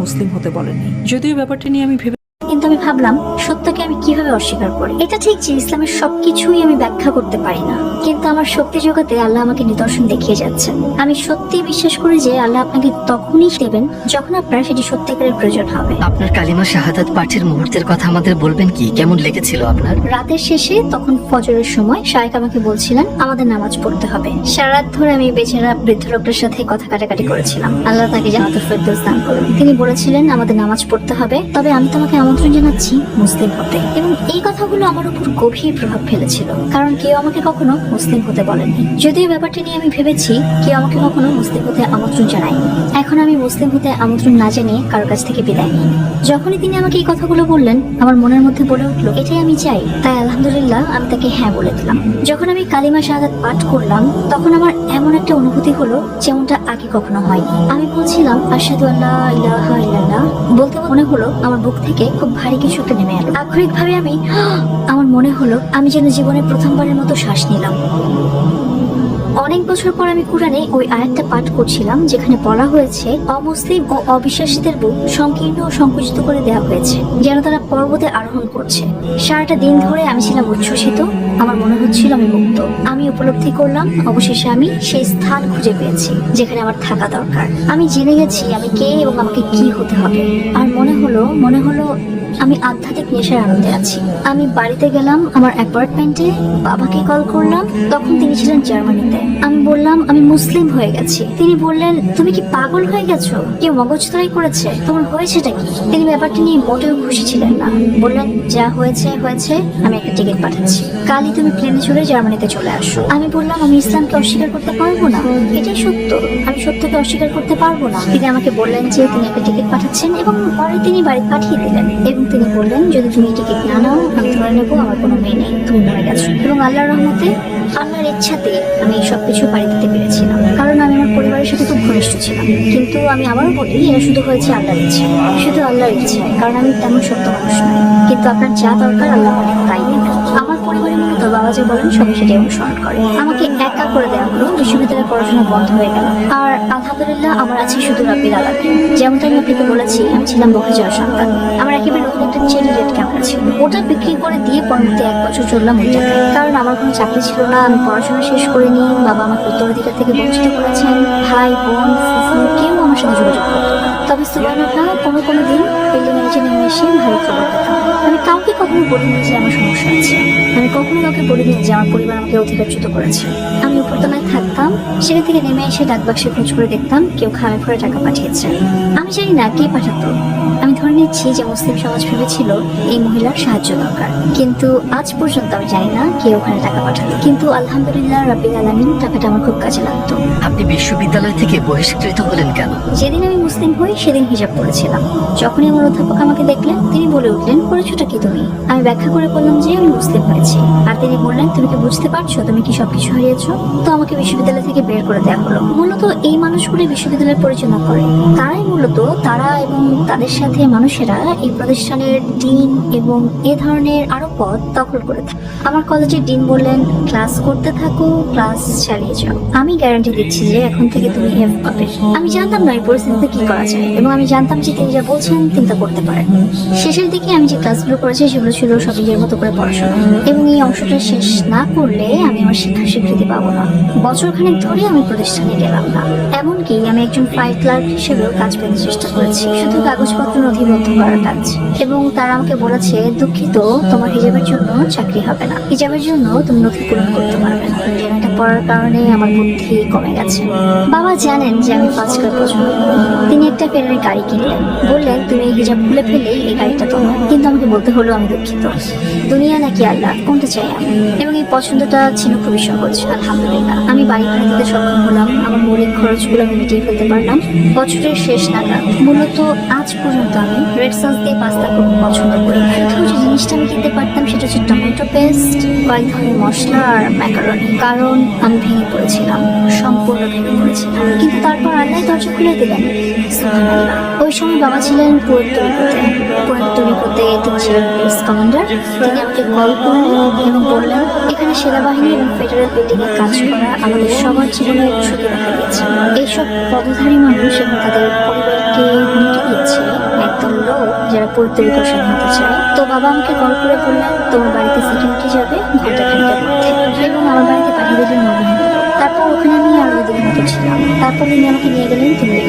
মুসলিম হতে বলেনি। যদিও ব্যাপারটি নিয়ে আমি ভেবে আমি ভাবলাম সত্যকে আমি কীভাবে অস্বীকার করি? এটা ঠিক যে ইসলামের সবকিছুই আমি ব্যাখ্যা করতে পারি না। কিন্তু আমার শক্তি জগতে আল্লাহ আমাকে নিদর্শন দেখিয়ে যাচ্ছেন। আমি সত্যি বিশ্বাস করি যে আল্লাহ আপনাকে তখনই দেবেন যখন আপনার সেটি সত্যিকারের প্রয়োজন হবে। আপনার কালিমা শাহাদাত পাঠের মুহূর্তের কথা আমাদের বলবেন কি? কেমন লেগেছিল আপনার? রাতের শেষে তখন ফজরের সময় শায়েক আমাকে বলছিলেন আমাদের নামাজ পড়তে হবে। সারা রাত ধরে আমি বেচারা বৃদ্ধ লোকটার সাথে কথা কাটাকাটি করেছিলাম। আল্লাহ তাকে জানাতুল ফেরদৌস দান করুন। তিনি বলেছিলেন আমাদের নামাজ পড়তে হবে। তবে আমি তোমাকে আমন্ত্রণ জানাচ্ছি মুসলিম হতে। এবং এই কথাগুলো আমার উপর গভীর প্রভাব ফেলেছিল। কারণ কেউ আমাকে কখনো মুসলিম হতে বলেনি যদিও ব্যাপারটা নিয়ে আমি ভেবেছি, কেউ আমাকে কখনো মুসলিম হতে আমন্ত্রণ জানায়নি। এখন আমি মুসলিম হতে আমন্ত্রণ না জানিয়ে কারোর কাছ থেকে বিদায় নিই। যখনই তিনি আমাকে এই কথাগুলো বললেন, আমার মনের মধ্যে বলে উঠল, এটাই আমি চাই। তাই আলহামদুলিল্লাহ আমি তাকে হ্যাঁ বলে দিলাম। যখন আমি কালিমা শাহাদাত পাঠ করলাম, তখন আমার এমন একটা অনুভূতি হলো যেমনটা আগে কখনো হয়নি। আমি বলছিলাম, আশহাদু আল্লাহ বলতে মনে হলো, আমার বুক থেকে খুব ভারী কিছু একটা নেমে এলো। আক্ষরিক ভাবে আমি, আমার মনে হলো আমি যেন জীবনে প্রথমবারের মতো শ্বাস নিলাম। অনেক বছর পর আমি কোরআনে ওই আয়াতটা পাঠ করছিলাম, যেখানে বলা হয়েছে, অমুসলিম ও অবিশ্বাসীদের বুক সংকীর্ণ ও সংকুচিত করে দেওয়া হয়েছে, যেন তারা পর্বতে আরোহণ করছে। সারাটা দিন ধরে আমি ছিলাম উচ্ছ্বসিত, আমার মনে হচ্ছিল আমি মুক্ত। আমি উপলব্ধি করলাম, অবশেষে আমি সেই স্থান খুঁজে পেয়েছি, যেখানে আমার থাকা দরকার। আমি জেনে গেছি আমি কে এবং আমাকে কি হতে হবে। আর মনে হলো মনে হলো আমি আধ্যাত্মিক নেশার আনন্দে আছি। আমি বাড়িতে গেলাম, আমার অ্যাপার্টমেন্টে বাবাকে কল করলাম, তখন তিনি ছিলেন জার্মানিতে। আমি বললাম, আমি মুসলিম হয়ে গেছি। তিনি বললেন, তুমি কি পাগল হয়ে গেছো? কেউ মগজতরাই করেছে? তোমার হয়েছেটা কি? তিনি ব্যাপারটা নিয়ে মোটেও খুশি ছিলেন না। বললেন, যা হয়েছে হয়েছে, আমি একটা টিকিট পাঠাচ্ছি। কালই তুমি প্লেনে চড়ে জার্মানিতে চলে আসো। আমি বললাম, আমি ইসলামকে অস্বীকার করতে পারব না। এটাই সত্য। আমি সত্যকে অস্বীকার করতে পারব না। তিনি আমাকে বললেন যে, তিনি একটা টিকিট পাঠাচ্ছেন এবং পরে তিনি বাড়ি পাঠিয়ে দিলেন। এবং তিনি বললেন, যদি তুমি টিকিট না নাও, আমি ধরে নেব, আমার কোনো মেয়ে নেই। তুমি মরে গেছো। এবং আল্লাহর রহমতে আল্লাহর ইচ্ছাতে আমি এই সবকিছু পাড়ি দিতে পেরেছিলাম। কারণ আমি আমার পরিবারের সাথে খুব ঘনিষ্ঠ ছিলাম। কিন্তু আমি আবারও বলি, এটা শুধু হয়েছে আল্লাহর ইচ্ছে। শুধু আল্লাহর ইচ্ছে কারণ আমি তেমন সত্য মানুষ নই। কিন্তু আপনার যা দরকার, আল্লাহ তাই দেবেন আমার পরিবারের মতো বাবা যে বলেন, সবাই সেটাই অনুসরণ করে। আমাকে একা করে দেওয়া হলো, বিশ্ববিদ্যালয়ের পড়াশোনা বন্ধ হয়ে গেল। আর আলহামদুলিল্লাহ, আমার আছে শুধু রব্বির আলামিন। যেমনটা আমি আপনাকে বলেছি, আমি ছিলাম বকে যাওয়ার সন্তান আমার একেবারে নতুন একটা চেরি রেড ক্যামেরা ছিল ওটা বিক্রি করে দিয়ে পরবর্তী এক বছর চললাম ওই কারণ আমার কোনো চাকরি ছিল না, আমি পড়াশোনা শেষ করিনি, বাবা আমাকে উত্তরাধিকার থেকে বঞ্চিত করেছেন। ভাই, বোন কেউ সাথে যোগাযোগ তবে সুবানুল্লাহ কোনো কোনো দিন বিল্ডিং নিচে নেমে এসে ভালো খবর আমি কাউকে কখনো বলিনি যে আমার সমস্যা আছে আমি কখনো কাউকে বলিনি যে আমার পরিবার আমাকে অধিকারচ্যুত করেছে। আমি উপরতলায় থাকতাম সেখান থেকে নেমে এসে ডাক বাক্সে খোঁজ করে দেখতাম কেউ খামে ভরে টাকা পাঠিয়েছে। আমি জানি না কে পাঠাতো। আমি ধরে নিচ্ছি যে মুসলিম সমাজ ভেবেছিল এই মহিলার সাহায্য দরকার। কিন্তু আজ পর্যন্ত আমি জানি না কে ওখানে টাকা পাঠালো। কিন্তু আলহামদুলিল্লাহ রাব্বিল আলামিন টাকাটা আমার খুব কাজে লাগতো। আপনি বিশ্ববিদ্যালয় থেকে বহিষ্কৃত হলেন কেন? যেদিন আমি মুসলিম হই, সেদিন হিজাব পরেছিলাম যখনই আমার অধ্যাপক আমাকে দেখলেন, তিনি বলে উঠলেন করেছোটা কি তুমি? আমি ব্যাখ্যা করে বললাম যে, আমি মুসলিম হয়েছি। আর তিনি বললেন, তুমি কি বুঝতে পারছ? তুমি কি সবকিছু হারিয়েছো? তো আমাকে বিশ্ববিদ্যালয় থেকে বের করে দেওয়া হলো। মূলত এই মানুষগুলি বিশ্ববিদ্যালয় পরিচালনা করে। তারাই মূলত তারা এবং তাদের সাথে মানুষেরা এই প্রতিষ্ঠানের ডিন এবং এ ধরনের আরও পদ দখল করে থাকে। আমার কলেজের ডিন বললেন, ক্লাস করতে থাকো, ক্লাস চালিয়ে যাও। আমি গ্যারান্টি দিচ্ছি যে এখন থেকে তুমি হেল্প পাবে। আমি জানতাম না এই পরিস্থিতিতে কি করা যায়? এবং আমি জানতাম যে তিনি যা বলছেন তিনি তা করতে পারেন। শেষের দিকে আমি যে ক্লাসগুলো করেছি, সেগুলো ছিল সব নিজের মতো করে পড়াশোনা। এবং এই অংশটা শেষ না করলে আমি আমার শিক্ষার স্বীকৃতি পাবো না। বছরখানেক ধরে আমি প্রতিষ্ঠানে গেলাম না। এমনকি আমি একজন ফাইল ক্লার্ক হিসেবেও কাজ পেতে চেষ্টা করেছি। শুধু কাগজপত্র নথিবদ্ধ করার কাজ। এবং তারা আমাকে বলেছে, দুঃখিত, তোমার হিজাবের জন্য চাকরি হবে না। হিজাবের জন্য তুমি নথি পূরণ করতে পারবে না। এটা পড়ার কারণে আমার বুদ্ধি কমে গেছে। বাবা জানেন যে আমি পছন্দ করি। তিনি একটা ফেরারি গাড়ি কিনলেন। বললেন, তুমি এই হিজাব খুলে ফেলেই এই গাড়িটা তোমার। কিন্তু আমাকে বলতে হলো, আমি দুঃখিত। দুনিয়া নাকি আল্লাহ, কোনটা চাই আমি? এবং এই পছন্দটা ছিল খুবই সহজ, আলহামদুলিল্লাহ। আমি বাড়ি ভাড়া দিতে সক্ষম হলাম, আমার মৌলিক খরচগুলো আমি মিটিয়ে ফেলতে পারলাম। বছরের শেষ নাগাদ, মূলত আজ পর্যন্ত আমি রেড সস দিয়ে পাস্তা খুব পছন্দ করি। প্রথম যে জিনিসটা আমি কিনতে পারতাম, সেটা হচ্ছে টমেটো পেস্ট, কয়েক ধরনের মশলা আর ম্যাকারনি। কারণ আমি ভেঙে পড়েছিলাম, সম্পূর্ণ ভেঙে পড়েছিলাম। কিন্তু তারপর আল্লাহ দরজা খুলে দিলেন ওই সময় বাবা ছিলেন পুয়ের্তরিকোতে তিনি ছিলেন পুলিশ কমান্ডার তিনি আমাকে কল করলেন এবং বললেন, এখানে সেনাবাহিনী এবং ফেডারেল বিল্ডিং এ কাজ করা আমাদের সবার জীবনে ঝুঁকি দেখা দিয়েছে এইসব পদধারী মানুষ এবং তাদের পরিবারকে হুমকি দিয়েছে যারা পরিত্যাগ স্বাধীনতা চায় তো বাবা আমাকে কল করে বললেন, তোমার বাড়িতে সিকিউরিটি যাবে ঘণ্টা মধ্যে এবং আমার বাড়িতে পাঠিয়ে দিলেন তারপর ওখানে আমি আরও দুদিন মতো ছিলাম। তারপর তিনি আমাকে নিয়ে গেলেন, তিনি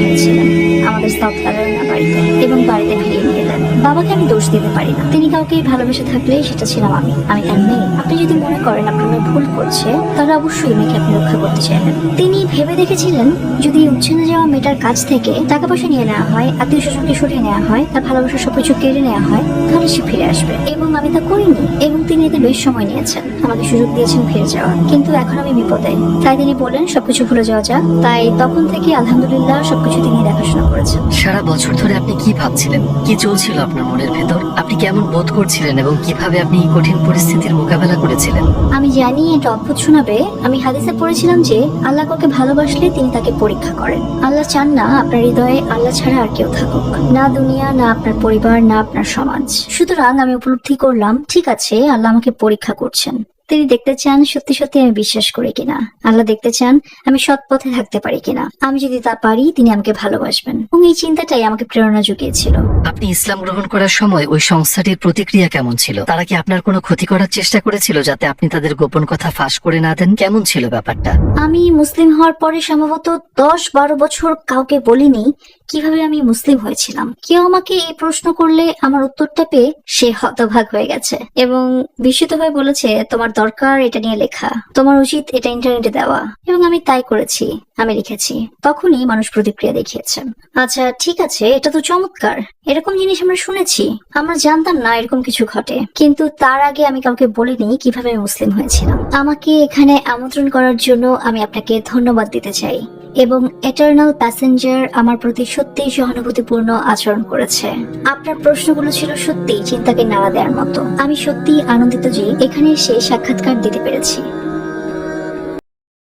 ক্যারোলিনা বাড়িতে এবং বাড়িতে ফিরিয়ে নিয়ে এলেন বাবাকে আমি দোষ দিতে পারি না। তিনি কাউকে ভালোবেসে থাকলে সেটা ছিলাম আমি। আমি তার মেয়ে। আপনি যদি মনে করেন আপনার মেয়ে ভুল করছে, তাহলে অবশ্যই মেয়েকে আপনি রক্ষা করতে চাইবেন। তিনি ভেবে দেখেছিলেন, যদি উচ্ছেনে যাওয়া মেয়েটার কাছ থেকে টাকা পয়সা নিয়ে নেওয়া হয়, আত্মীয় স্বজনকে সরিয়ে নেওয়া হয়, তার ভালোবাসা সবকিছু কেড়ে নেওয়া হয়, তাহলে সে ফিরে আসবে। এবং আমি তা করিনি। এবং তিনি এতে বেশ সময় নিয়েছেন। আমাকে সুযোগ দিয়েছেন ফিরে যাওয়া কিন্তু এখন আমি বিপদে। তাই তিনি বললেন, সবকিছু ভুলে যাওয়া যাক। তাই তখন থেকে আলহামদুলিল্লাহ সবকিছু তিনি দেখাশোনা করেছেন। সারা বছর ধরে আপনি কি ভাবছিলেন? কি চলছিল আপনার মনের ভেতর? আপনি কেমন বোধ করছিলেন এবং কীভাবে আপনি এই কঠিন পরিস্থিতির মোকাবেলা করেছিলেন? আমি জানি এটা অদ্ভুত শোনাবে। আমি হাদিসে পড়েছিলাম যে, আল্লাহ কাউকে ভালোবাসলে তিনি তাকে পরীক্ষা করেন। আল্লাহ চান না আপনার হৃদয়ে আল্লাহ ছাড়া আর কেউ থাকুক। না দুনিয়া, না আপনার পরিবার, না আপনার সমাজ। সুতরাং আমি উপলব্ধি করলাম, ঠিক আছে, আল্লাহ আমাকে পরীক্ষা করছেন। তিনি দেখতে চান সত্যি সত্যি আমি বিশ্বাস করি কিনা। আল্লাহ দেখতে চান আমি সৎ পথে থাকতে পারি কিনা। আমি যদি তা পারি তিনি আমাকে ভালোবাসবেন। এবং এই চিন্তাটাই আমাকে প্রেরণা জুগিয়েছিল। আপনি ইসলাম গ্রহণ করার সময় ওই সংস্থাটির প্রতিক্রিয়া কেমন ছিল? তারা কি আপনার কোনো ক্ষতি করার চেষ্টা করেছিল যাতে আপনি তাদের গোপন কথা ফাঁস করে না দেন? কেমন ছিল ব্যাপারটা? আমি মুসলিম হওয়ার পরে সম্ভবত দশ বারো বছর কাউকে বলিনি কীভাবে আমি মুসলিম হয়েছিলাম? কেউ আমাকে এই প্রশ্ন করলে আমার উত্তরটা পেয়ে সে হতভাগ হয়ে গেছে এবং বিস্মিত হয়ে বলেছে, তোমার দরকার এটা নিয়ে লেখা। তোমার উচিত এটা ইন্টারনেটে দেওয়া। এবং আমি তাই করেছি, আমি লিখেছি। তখনই মানুষ প্রতিক্রিয়া দেখিয়েছে। আচ্ছা ঠিক আছে, এটা তো চমৎকার। এরকম জিনিস আমরা শুনেছি। আমরা জানতাম না এরকম কিছু ঘটে। কিন্তু তার আগে আমি কাউকে বলিনি কীভাবে আমি মুসলিম হয়েছিলাম। আমাকে এখানে আমন্ত্রণ করার জন্য আমি আপনাকে ধন্যবাদ দিতে চাই। এবং এটার্নাল প্যাসেঞ্জার আমার প্রতি সত্যিই সহানুভূতিপূর্ণ আচরণ করেছে। আপনার প্রশ্নগুলো ছিল সত্যি চিন্তাকে নাড়া দেওয়ার মতো। আমি সত্যি আনন্দিত যে এখানে এসে সাক্ষাৎকার দিতে পেরেছি।